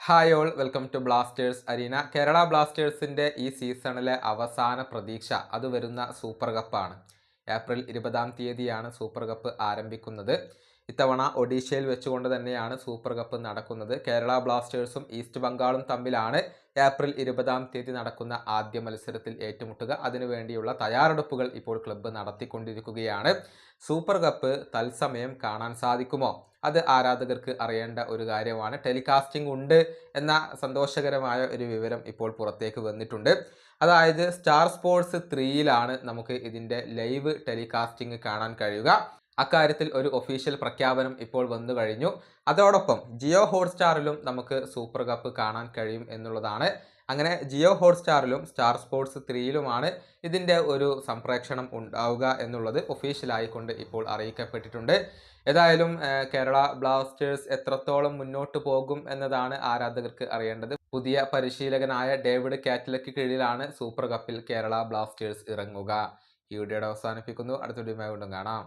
Hi all welcome to Blasters arena Kerala ബ്ലാസ്റ്റേഴ്സിന്റെ ഈ സീസണിലെ അവസാന പ്രതീക്ഷ അത് വരുന്ന സൂപ്പർ കപ്പാണ് ഏപ്രിൽ ഇരുപതാം തീയതിയാണ് സൂപ്പർ കപ്പ് ആരംഭിക്കുന്നത്. ഇത്തവണ ഒഡീഷയിൽ വെച്ചുകൊണ്ട് തന്നെയാണ് സൂപ്പർ കപ്പ് നടക്കുന്നത്. കേരള ബ്ലാസ്റ്റേഴ്സും ഈസ്റ്റ് ബംഗാളും തമ്മിലാണ് ഏപ്രിൽ ഇരുപതാം തീയതി നടക്കുന്ന ആദ്യ മത്സരത്തിൽ ഏറ്റുമുട്ടുക. അതിനുവേണ്ടിയുള്ള തയ്യാറെടുപ്പുകൾ ഇപ്പോൾ ക്ലബ്ബ് നടത്തിക്കൊണ്ടിരിക്കുകയാണ്. സൂപ്പർ കപ്പ് തത്സമയം കാണാൻ സാധിക്കുമോ? അത് ആരാധകർക്ക് അറിയേണ്ട ഒരു കാര്യമാണ്. ടെലികാസ്റ്റിംഗ് ഉണ്ട് എന്ന സന്തോഷകരമായ ഒരു വിവരം ഇപ്പോൾ പുറത്തേക്ക് വന്നിട്ടുണ്ട്. അതായത് സ്റ്റാർ സ്പോർട്സ് ത്രീയിലാണ് നമുക്ക് ഇതിന്റെ ലൈവ് ടെലികാസ്റ്റിംഗ് കാണാൻ കഴിയുക. അക്കാര്യത്തിൽ ഒരു ഒഫീഷ്യൽ പ്രഖ്യാപനം ഇപ്പോൾ വന്നു കഴിഞ്ഞു. അതോടൊപ്പം ജിയോ ഹോട്ട്സ്റ്റാറിലും നമുക്ക് സൂപ്പർ കപ്പ് കാണാൻ കഴിയും എന്നുള്ളതാണ്. അങ്ങനെ ജിയോ ഹോട്ട്സ്റ്റാറിലും സ്റ്റാർ സ്പോർട്സ് ത്രീയിലുമാണ് ഇതിന്റെ ഒരു സംപ്രേക്ഷണം ഉണ്ടാവുക എന്നുള്ളത് ഒഫീഷ്യലായിക്കൊണ്ട് ഇപ്പോൾ അറിയിക്കപ്പെട്ടിട്ടുണ്ട്. ഏതായാലും കേരള ബ്ലാസ്റ്റേഴ്സ് എത്രത്തോളം മുന്നോട്ട് പോകും എന്നതാണ് ആരാധകർക്ക് അറിയേണ്ടത്. പുതിയ പരിശീലകനായ ഡേവിഡ് കാറ്റലക്ക് കീഴിലാണ് സൂപ്പർ കപ്പിൽ കേരള ബ്ലാസ്റ്റേഴ്സ് ഇറങ്ങുക. ഈ വീഡിയോയുടെ അവസാനിപ്പിക്കുന്നു. അടുത്ത വീഡിയോ വീണ്ടും കാണാം.